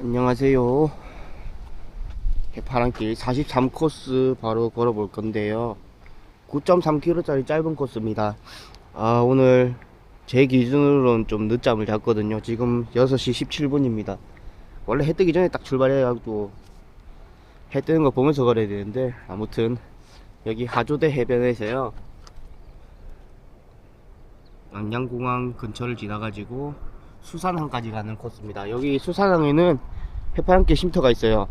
안녕하세요. 해파랑길 43코스 바로 걸어볼 건데요. 9.3km짜리 짧은 코스입니다. 아, 오늘 제 기준으로는 좀 늦잠을 잤거든요. 지금 6시 17분입니다. 원래 해 뜨기 전에 딱 출발해가지고 해 뜨는 거 보면서 걸어야 되는데 아무튼 여기 하조대 해변에서요. 양양공항 근처를 지나가지고 수산항까지 가는 코스입니다. 여기 수산항에는 해파랑길 쉼터가 있어요.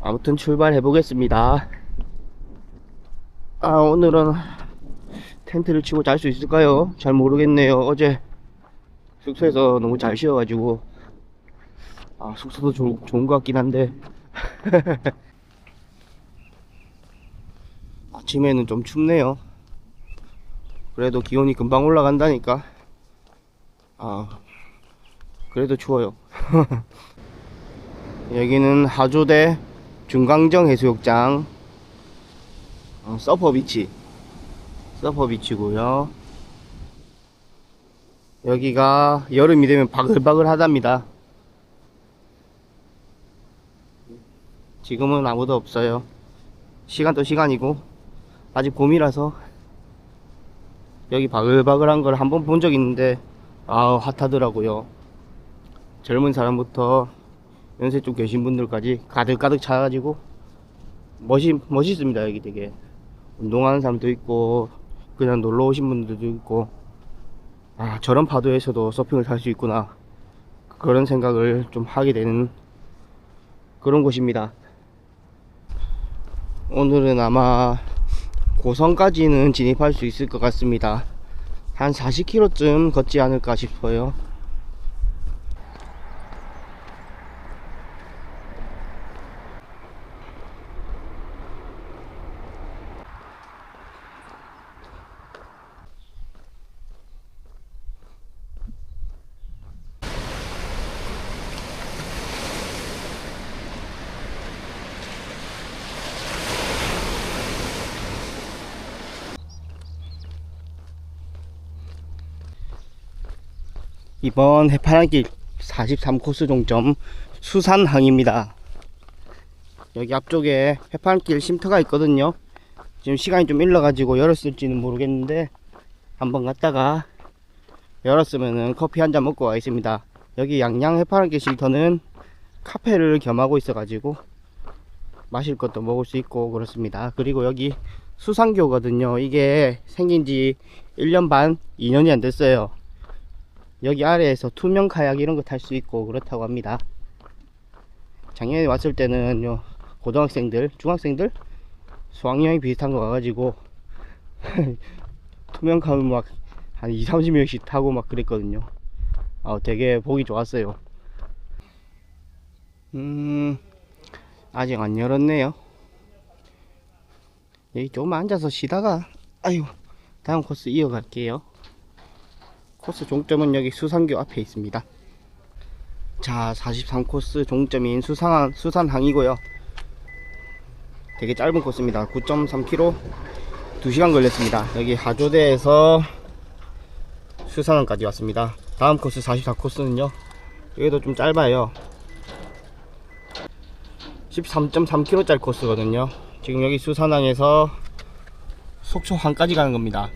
아무튼 출발해 보겠습니다. 아 오늘은 텐트를 치고 잘 수 있을까요? 잘 모르겠네요. 어제 숙소에서 너무 잘 쉬어가지고 아 숙소도 좋, 좋은 것 같긴 한데 아침에는 좀 춥네요. 그래도 기온이 금방 올라간다니까 아 그래도 추워요. 여기는 하조대 중강정 해수욕장. 어, 서퍼비치. 서퍼비치고요. 여기가 여름이 되면 바글바글 하답니다. 지금은 아무도 없어요. 시간도 시간이고 아직 봄이라서 여기 바글바글한 걸 한 번 본 적 있는데 아 핫하더라고요. 젊은 사람부터 연세 좀 계신 분들까지 가득가득 차가지고 멋이, 멋있습니다 여기 되게. 운동하는 사람도 있고 그냥 놀러 오신 분들도 있고. 아 저런 파도에서도 서핑을 탈수 있구나. 그런 생각을 좀 하게 되는 그런 곳입니다. 오늘은 아마 고성까지는 진입할 수 있을 것 같습니다. 한 40km쯤 걷지 않을까 싶어요. 이번 해파랑길 43코스 종점 수산항입니다. 여기 앞쪽에 해파랑길 쉼터가 있거든요. 지금 시간이 좀 일러가지고 열었을지는 모르겠는데 한번 갔다가 열었으면은 커피 한 잔 먹고 가겠습니다. 여기 양양 해파랑길 쉼터는 카페를 겸하고 있어 가지고 마실 것도 먹을 수 있고 그렇습니다. 그리고 여기 수상교거든요. 이게 생긴 지 1년 반, 2년이 안 됐어요. 여기 아래에서 투명 카약 이런 거 탈 수 있고 그렇다고 합니다. 작년에 왔을 때는 요 고등학생들, 중학생들 수학여행 비슷한 거 가가지고 투명 카약 막한 2, 30명씩 타고 막 그랬거든요. 어, 되게 보기 좋았어요. 음, 아직 안 열었네요. 여기 조금 앉아서 쉬다가, 아유, 다음 코스 이어갈게요. 코스 종점은 여기 수산교 앞에 있습니다. 자, 43코스 종점인 수산, 수산항이고요. 되게 짧은 코스입니다. 9.3km 2시간 걸렸습니다. 여기 하조대에서 수산항까지 왔습니다. 다음 코스 44코스는요. 여기도 좀 짧아요. 13.3km짜리 코스거든요. 지금 여기 수산항에서 속초항까지 가는 겁니다.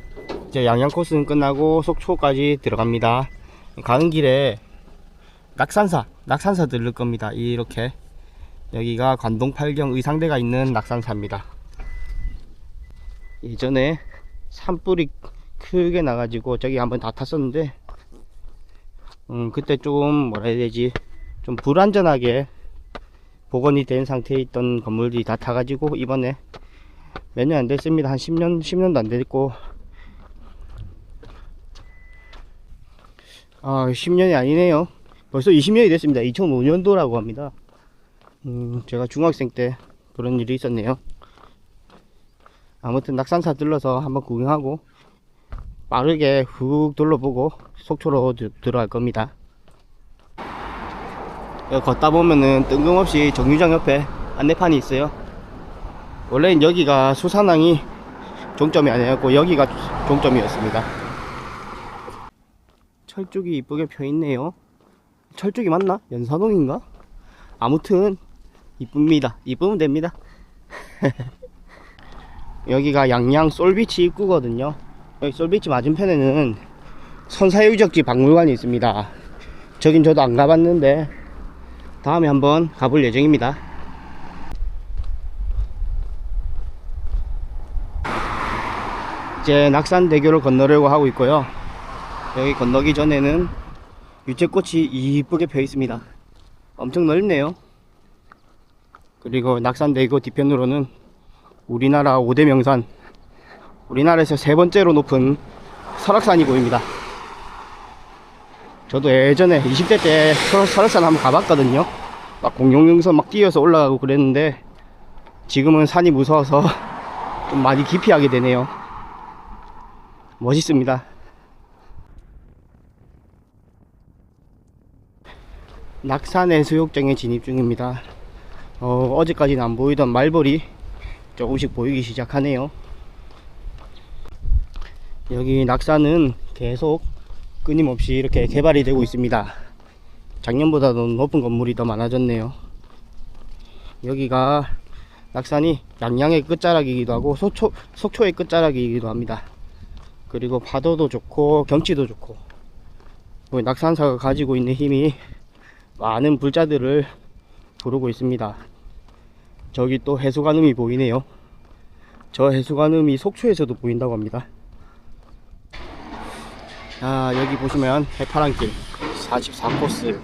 이제 양양 코스는 끝나고 속초까지 들어갑니다. 가는 길에 낙산사, 낙산사 들를 겁니다. 이렇게 여기가 관동 팔경 의상대가 있는 낙산사입니다. 예전에 산불이 크게 나가지고 저기 한번 다 탔었는데, 음 그때 좀 뭐라 해야 되지, 좀 불안전하게 복원이 된 상태에 있던 건물들이 다 타가지고 이번에 몇 년 안 됐습니다. 한 10년, 10년도 안 됐고 아, 10년이 아니네요. 벌써 20년이 됐습니다. 2005년도라고 합니다. 음, 제가 중학생 때 그런 일이 있었네요. 아무튼 낙산사 들러서 한번 구경하고 빠르게 훅 둘러보고 속초로 드- 들어갈 겁니다. 걷다 보면은 뜬금없이 정류장 옆에 안내판이 있어요. 원래는 여기가 수산항이 종점이 아니었고 여기가 종점이었습니다. 철쭉이 이쁘게 펴 있네요. 철쭉이 맞나? 연산홍인가? 아무튼 이쁩니다. 이쁘면 됩니다. 여기가 양양 솔비치 입구거든요. 여기 솔비치 맞은편에는 선사유적지 박물관이 있습니다. 저긴 저도 안 가봤는데 다음에 한번 가볼 예정입니다. 이제 낙산대교를 건너려고 하고 있고요. 여기 건너기 전에는 유채꽃이 이쁘게 펴 있습니다. 엄청 넓네요. 그리고 낙산대교 뒤편으로는 우리나라 5대 명산, 우리나라에서 세 번째로 높은 설악산이 보입니다. 저도 예전에 20대 때 설- 설악산 한번 가봤거든요. 막 공룡능선 막 뛰어서 올라가고 그랬는데 지금은 산이 무서워서 좀 많이 기피하게 되네요. 멋있습니다. 낙산 해수욕장에 진입 중입니다. 어, 어제까지는 안 보이던 말벌이 조금씩 보이기 시작하네요. 여기 낙산은 계속 끊임없이 이렇게 개발이 되고 있습니다. 작년보다도 높은 건물이 더 많아졌네요. 여기가 낙산이 양양의 끝자락이기도 하고 속초, 속초의 끝자락이기도 합니다. 그리고 파도도 좋고 경치도 좋고 뭐 낙산사가 가지고 있는 힘이 많은 불자들을 부르고 있습니다. 저기 또 해수관음이 보이네요. 저 해수관음이 속초에서도 보인다고 합니다. 자, 여기 보시면 해파랑길 44코스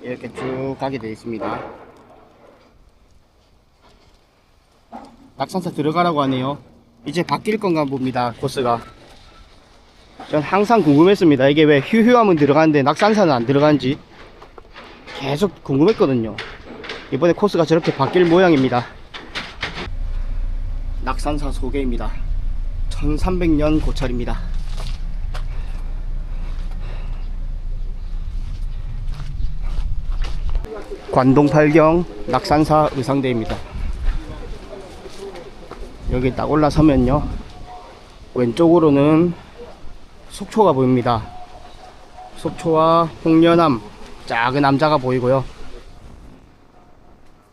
이렇게 쭉 가게 되어 있습니다. 낙산사 들어가라고 하네요. 이제 바뀔 건가 봅니다, 코스가. 전 항상 궁금했습니다. 이게 왜 휴휴하면 들어가는데 낙산사는 안 들어가는지 계속 궁금했거든요. 이번에 코스가 저렇게 바뀔 모양입니다. 낙산사 소개입니다. 1300년 고찰입니다. 관동팔경 낙산사 의상대입니다. 여기 딱 올라서면요. 왼쪽으로는 속초가 보입니다. 속초와 홍련암 작은 남자가 보이고요.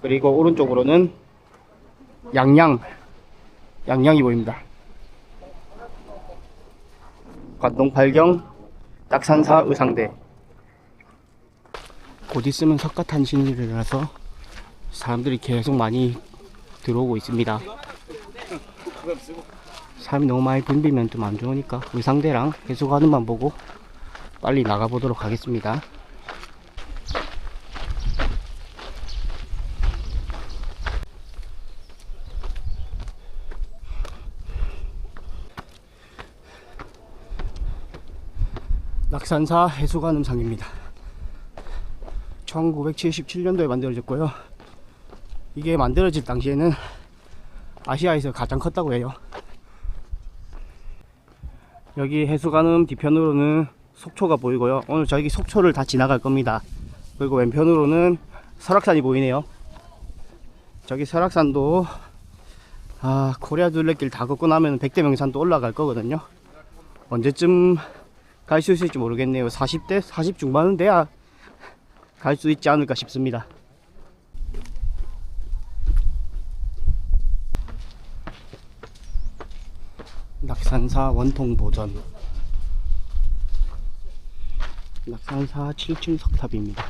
그리고 오른쪽으로는 양양, 양양이 보입니다. 관동 발경 낙산사 의상대. 곧 있으면 석가탄신일이라서 사람들이 계속 많이 들어오고 있습니다. 사람이 너무 많이 붐비면 좀 안 좋으니까 의상대랑 해수가는만 보고 빨리 나가보도록 하겠습니다. 낙산사 해수관 음상입니다. 1977년도에 만들어졌고요. 이게 만들어질 당시에는 아시아에서 가장 컸다고 해요. 여기 해수관음 뒤편으로는 속초가 보이고요. 오늘 저기 속초를 다 지나갈 겁니다. 그리고 왼편으로는 설악산이 보이네요. 저기 설악산도 아 코리아 둘레길 다 걷고 나면 백대명산도 올라갈 거거든요. 언제쯤 갈 수 있을지 모르겠네요. 40대 40 중반은 돼야 갈 수 있지 않을까 싶습니다. 낙산사 원통 보전 낙산사 7층 석탑입니다.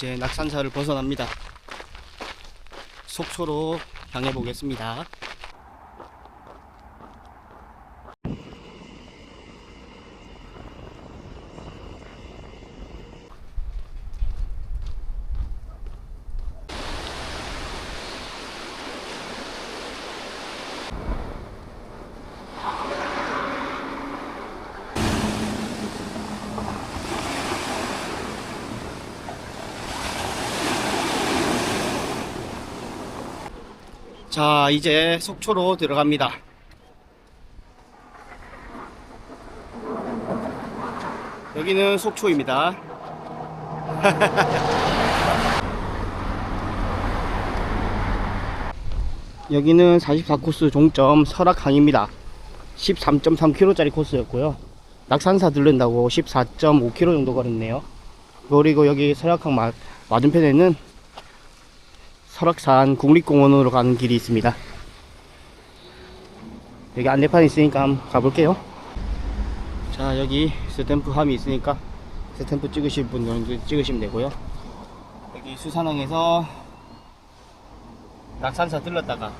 이제 낙산사를 벗어납니다. 속초로 향해 보겠습니다. 자, 이제 속초로 들어갑니다. 여기는 속초입니다. 여기는 44코스 종점 설악항입니다. 13.3km짜리 코스였고요. 낙산사 들른다고 14.5km 정도 걸었네요. 그리고 여기 설악항 마, 맞은편에는 설악산 국립공원으로 가는 길이 있습니다. 여기 안내판 있으니까 한번 가볼게요. 자 여기 스탬프 함이 있으니까 스탬프 찍으실 분들은 찍으시면 되고요. 여기 수산항에서 낙산사 들렀다가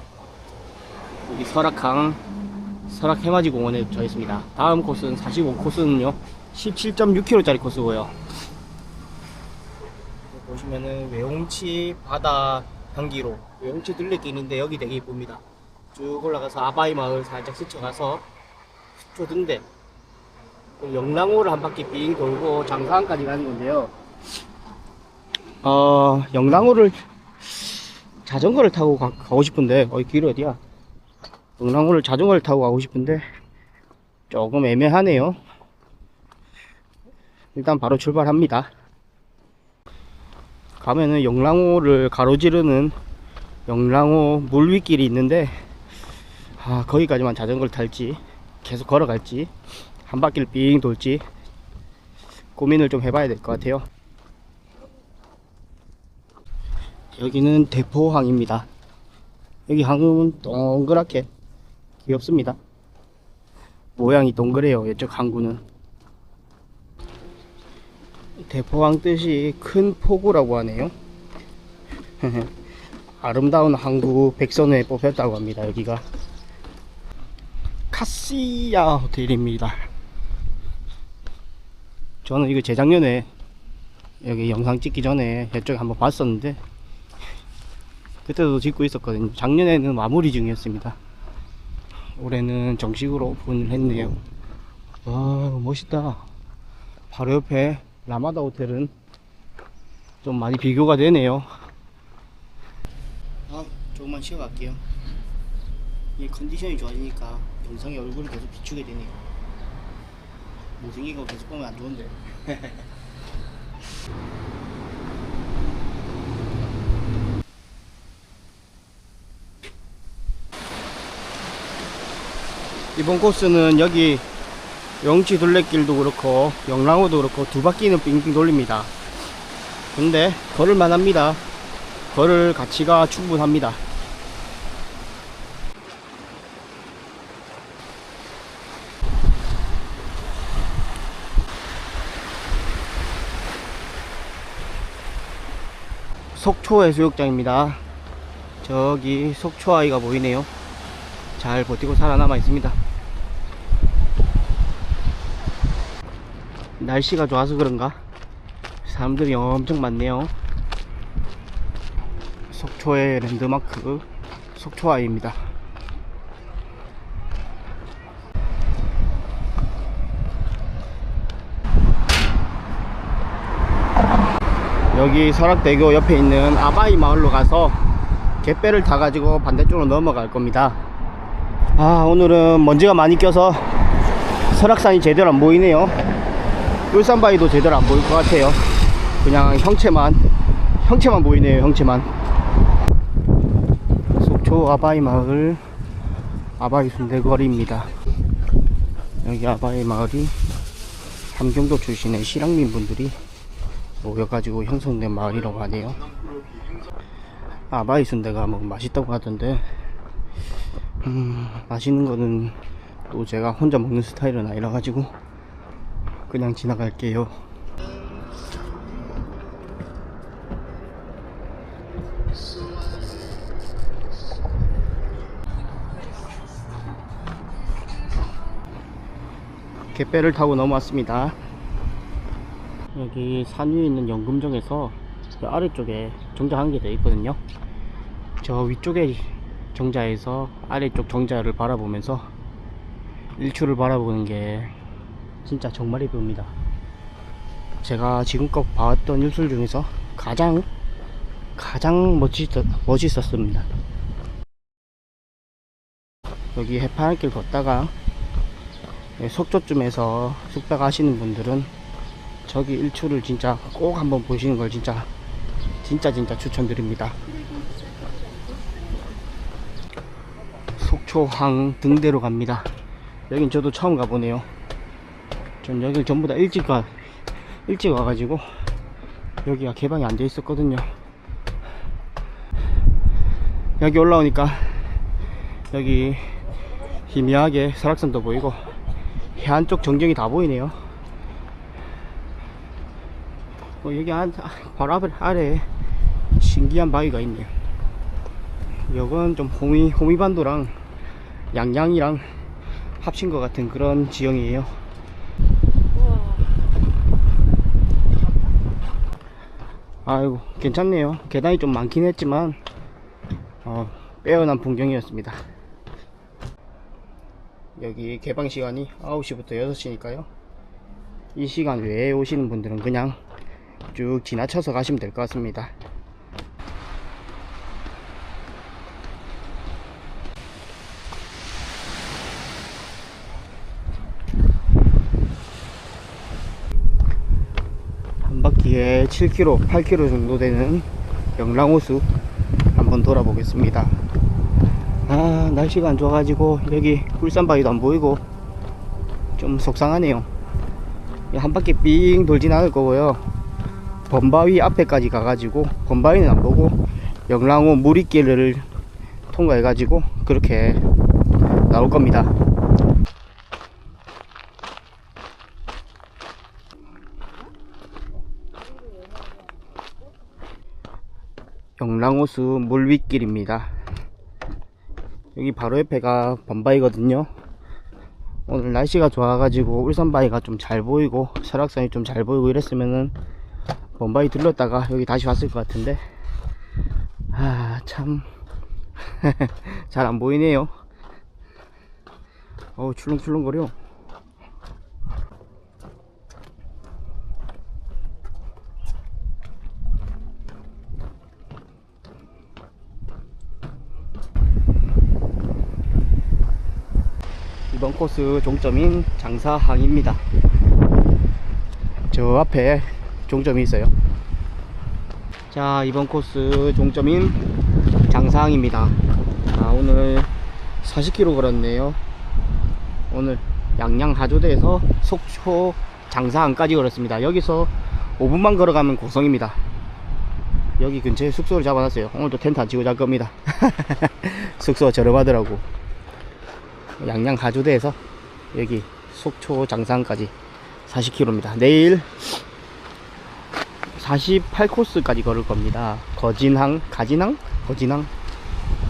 여기 설악항 설악 해맞이 공원에 저 있습니다. 다음 코스는 45코스는요 17.6km짜리 코스고요. 보시면은 외홍치 바다 향기로 외홍치 둘레길인데 여기 되게 이쁩니다. 쭉 올라가서 아바이 마을 살짝 스쳐가서 수초등대 그 영랑호를 한 바퀴 빙 돌고 장사항까지 가는 건데요. 어 영랑호를 자전거를 타고 가, 고 싶은데 어이 길 어디야? 영랑호를 자전거를 타고 가고 싶은데 조금 애매하네요. 일단 바로 출발합니다. 가면은 영랑호를 가로지르는 영랑호 물위길이 있는데 아 거기까지만 자전거를 탈지 계속 걸어갈지 한 바퀴를 빙 돌지 고민을 좀 해봐야 될 것 같아요. 여기는 대포항입니다. 여기 항은 동그랗게 귀엽습니다. 모양이 동그래요. 이쪽 항구는. 대포항 뜻이 큰 포구라고 하네요. 아름다운 항구 백선에 뽑혔다고 합니다. 여기가 카시야 호텔입니다. 저는 이거 재작년에 여기 영상 찍기 전에 이쪽에 한번 봤었는데 그때도 짓고 있었거든요. 작년에는 마무리 중이었습니다. 올해는 정식으로 오픈을 했네요. 와 멋있다. 바로 옆에 라마다 호텔은 좀 많이 비교가 되네요. 아 조금만 쉬어갈게요. 이 컨디션이 좋아지니까 영상에 얼굴이 계속 비추게 되네요. 못생긴 거 계속 보면 안 좋은데. 이번 코스는 여기 영치 둘레길도 그렇고 영랑호도 그렇고 두 바퀴는 빙빙 돌립니다. 근데 걸을 만 합니다. 걸을 가치가 충분합니다. 속초 해수욕장입니다. 저기 속초 아이가 보이네요. 잘 버티고 살아남아 있습니다. 날씨가 좋아서 그런가 사람들이 엄청 많네요. 속초의 랜드마크 속초아이입니다. 여기 설악대교 옆에 있는 아바이 마을로 가서 갯배를 타가지고 반대쪽으로 넘어갈 겁니다. 아 오늘은 먼지가 많이 껴서 설악산이 제대로 안 보이네요 울산바위도 제대로 안 보일 것 같아요. 그냥 형체만 형체만 보이네요 형체만. 속초 아바이 마을 아바이 순대거리입니다. 여기 아바이 마을이 함경도 출신의 실향민 분들이 모여가지고 형성된 마을이라고 하네요. 아바이 순대가 뭐 맛있다고 하던데 음, 맛있는 거는 또 제가 혼자 먹는 스타일은 아니라 가지고 그냥 지나갈게요. 갯배를 타고 넘어왔습니다. 여기 산 위에 있는 연금정에서 그 아래쪽에 정자 한개더 있거든요. 저 위쪽에 정자에서 아래쪽 정자를 바라보면서 일출을 바라보는 게 진짜 정말 이쁩니다. 제가 지금껏 봐왔던 일출 중에서 가장 가장 멋있, 멋있었습니다. 여기 해파랑길 걷다가 속초쯤에서 숙박 하시는 분들은 저기 일출을 진짜 꼭 한번 보시는 걸 진짜 진짜 진짜 추천드립니다. 속초항 등대로 갑니다. 여긴 저도 처음 가보네요. 전 여길 전부 다 일찍 가, 일찍 와가지고 여기가 개방이 안 돼 있었거든요. 여기 올라오니까 여기 희미하게 설악산도 보이고 해안 쪽 전경이 다 보이네요. 어, 여기 안, 아, 바로 아래에 신기한 바위가 있네요. 여건 좀 호미, 호미반도랑 양양이랑 합친 것 같은 그런 지형이에요. 아이고, 괜찮네요. 계단이 좀 많긴 했지만, 어, 빼어난 풍경이었습니다. 여기 개방 시간이 9시부터 6시니까요. 이 시간 외에 오시는 분들은 그냥 쭉 지나쳐서 가시면 될 것 같습니다. 한 바퀴에 7km, 8km 정도 되는 영랑호수 한번 돌아보겠습니다. 아, 날씨가 안 좋아가지고 여기 울산바위도 안 보이고 좀 속상하네요. 한 바퀴 삥 돌진 않을 거고요. 범바위 앞에까지 가가지고 범바위는 안 보고 영랑호 무리길을 통과해가지고 그렇게 나올 겁니다. 영랑호수 물윗길입니다. 여기 바로 옆에가 범바위거든요. 오늘 날씨가 좋아가지고 울산바위가 좀 잘 보이고 설악산이 좀 잘 보이고 이랬으면은 범바위 들렀다가 여기 다시 왔을 것 같은데 아 참 잘 안 보이네요 어우 출렁출렁거려 이번 코스 종점인 장사항입니다. 저 앞에 종점이 있어요. 자, 이번 코스 종점인 장사항입니다. 아, 오늘 40km 걸었네요. 오늘 양양 하조대에서 속초 장사항까지 걸었습니다. 여기서 5분만 걸어가면 고성입니다. 여기 근처에 숙소를 잡아놨어요. 오늘도 텐트 안 치고 잘 겁니다. 숙소가 저렴하더라고. 양양 가주대에서 여기 속초 장산까지 40km입니다. 내일 48코스까지 걸을 겁니다. 거진항, 가진항, 거진항,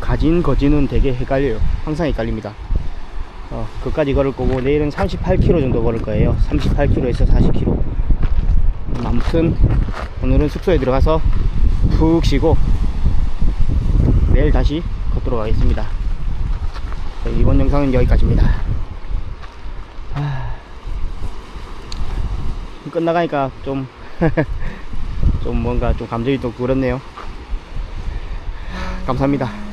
가진, 거진은 되게 헷갈려요. 항상 헷갈립니다. 어, 그까지 걸을 거고 내일은 38km 정도 걸을 거예요. 38km에서 40km. 아무튼 오늘은 숙소에 들어가서 푹 쉬고 내일 다시 걷도록 하겠습니다. 네, 이번 영상은 여기까지입니다. 하... 끝나가니까 좀, 좀 뭔가 좀 감정이 또 그렇네요. 감사합니다.